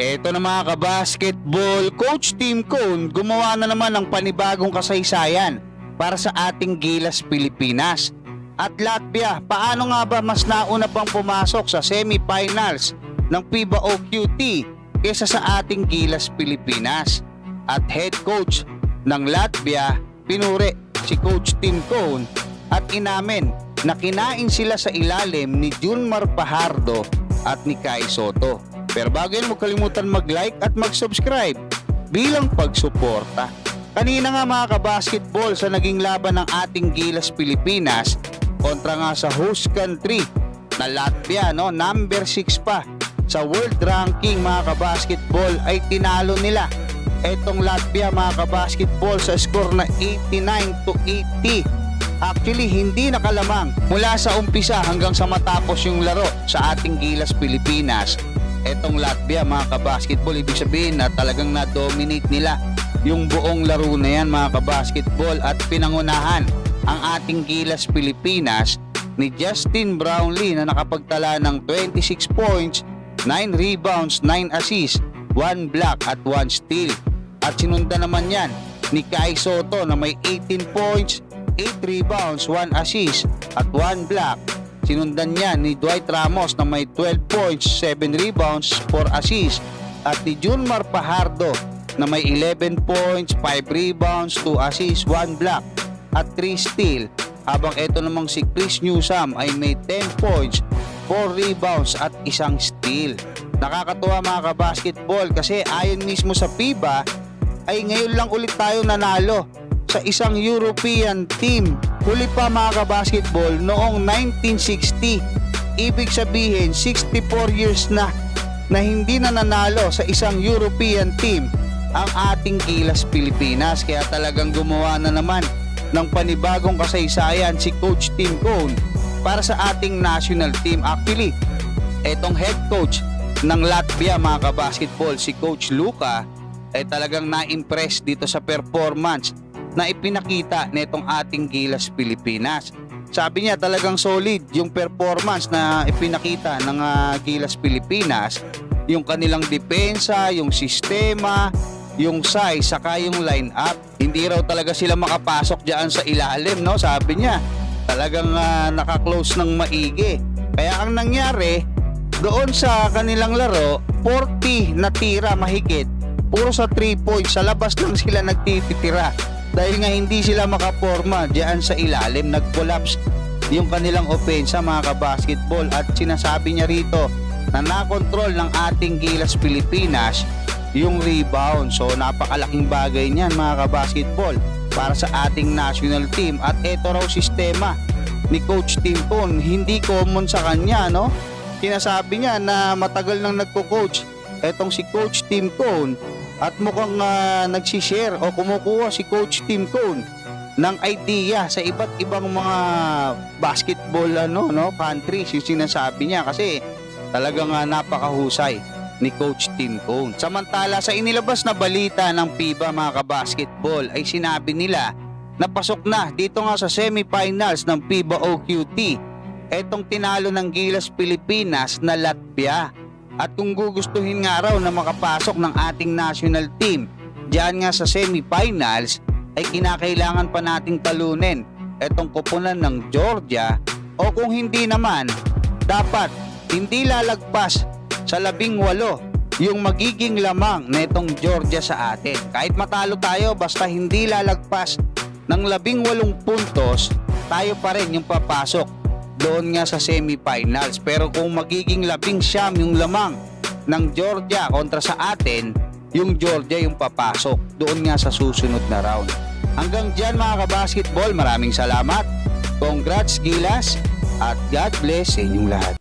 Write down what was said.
Eto na mga kabasketball, Coach Team Cone gumawa na naman ng panibagong kasaysayan para sa ating Gilas Pilipinas. At Latvia, paano nga ba mas nauna pang pumasok sa semifinals ng FIBA OQT kesa sa ating Gilas Pilipinas? At head coach ng Latvia, pinuri si Coach Tim Cone at inamin na kinain sila sa ilalim ni Junmar Pajardo at ni Kai Soto. Pero bago yan, huwag kalimutan mag-like at mag-subscribe bilang pagsuporta. Kanina nga mga kabasketball sa naging laban ng ating Gilas Pilipinas kontra nga sa host country na Latvia, no? number 6 pa sa world ranking mga kabasketball ay tinalo nila etong Latvia mga kabasketball sa score na 89 to 80 Actually, hindi nakalamang mula sa umpisa hanggang sa matapos yung laro sa ating Gilas Pilipinas. Etong Latvia, mga kabasketball, ibig sabihin na talagang na-dominate nila yung buong laro na yan, mga kabasketball, at pinangunahan ang ating Gilas Pilipinas ni Justin Brownlee na nakapagtala ng 26 points, 9 rebounds, 9 assists, 1 block at 1 steal. At sinundan naman yan ni Kai Soto na may 18 points, 8 rebounds, 1 assist at 1 block. Sinundan niya ni Dwight Ramos na may 12 points, 7 rebounds, 4 assists at ni Junmar Pajardo na may 11 points, 5 rebounds, 2 assists, 1 block at 3 steal. Habang ito namang si Chris Newsam ay may 10 points, 4 rebounds at isang steal. Nakakatuwa mga kabasketball kasi ayon mismo sa FIBA ay ngayon lang ulit tayo nanalo sa isang European team. Huli pa mga kabasketball noong 1960. Ibig sabihin 64 years na na hindi na nanalo sa isang European team ang ating Gilas Pilipinas. Kaya talagang gumawa na naman ng panibagong kasaysayan si Coach Tim Cone para sa ating national team. Actually, etong head coach ng Latvia mga kabasketball, si Coach Luka, ay talagang na-impress dito sa performance na ipinakita nitong ating Gilas Pilipinas. Sabi niya talagang solid yung performance na ipinakita ng ah, Gilas Pilipinas, yung kanilang depensa, yung sistema, yung size, saka yung line-up. Hindi raw talaga sila makapasok diyan sa ilalim, no? Sabi niya, talagang ah, naka-close ng maigi. Kaya ang nangyari, doon sa kanilang laro, 40 na tira mahigit puro sa 3 points sa labas lang sila nagtitira dahil nga hindi sila makaporma diyan sa ilalim nag-collapse yung kanilang opensa mga kabasketball. At sinasabi niya rito na nakontrol ng ating Gilas Pilipinas yung rebound. So napakalaking bagay niyan mga kabasketball para sa ating national team. At eto raw sistema ni Coach Tim Pon hindi common sa kanya no? Sinasabi niya na matagal nang nagko-coach. Etong si Coach Tim Cone at mukhang uh, nagsishare o kumukuha si Coach Tim Cone ng idea sa iba't ibang mga basketball ano no countries yung sinasabi niya kasi talagang uh, napakahusay ni Coach Tim Cone. Samantala sa inilabas na balita ng FIBA mga kabasketball ay sinabi nila na pasok na dito nga sa semifinals ng FIBA OQT etong tinalo ng Gilas Pilipinas na Latvia. At kung gugustuhin nga raw na makapasok ng ating national team diyan nga sa semifinals ay kinakailangan pa nating talunin etong kupunan ng Georgia o kung hindi naman dapat hindi lalagpas sa labing walo yung magiging lamang na itong Georgia sa atin. Kahit matalo tayo basta hindi lalagpas ng labing walong puntos tayo pa rin yung papasok doon nga sa semifinals. Pero kung magiging labing siyam yung lamang ng Georgia kontra sa atin, yung Georgia yung papasok doon nga sa susunod na round. Hanggang dyan mga kabasketball, maraming salamat. Congrats Gilas at God bless inyong lahat.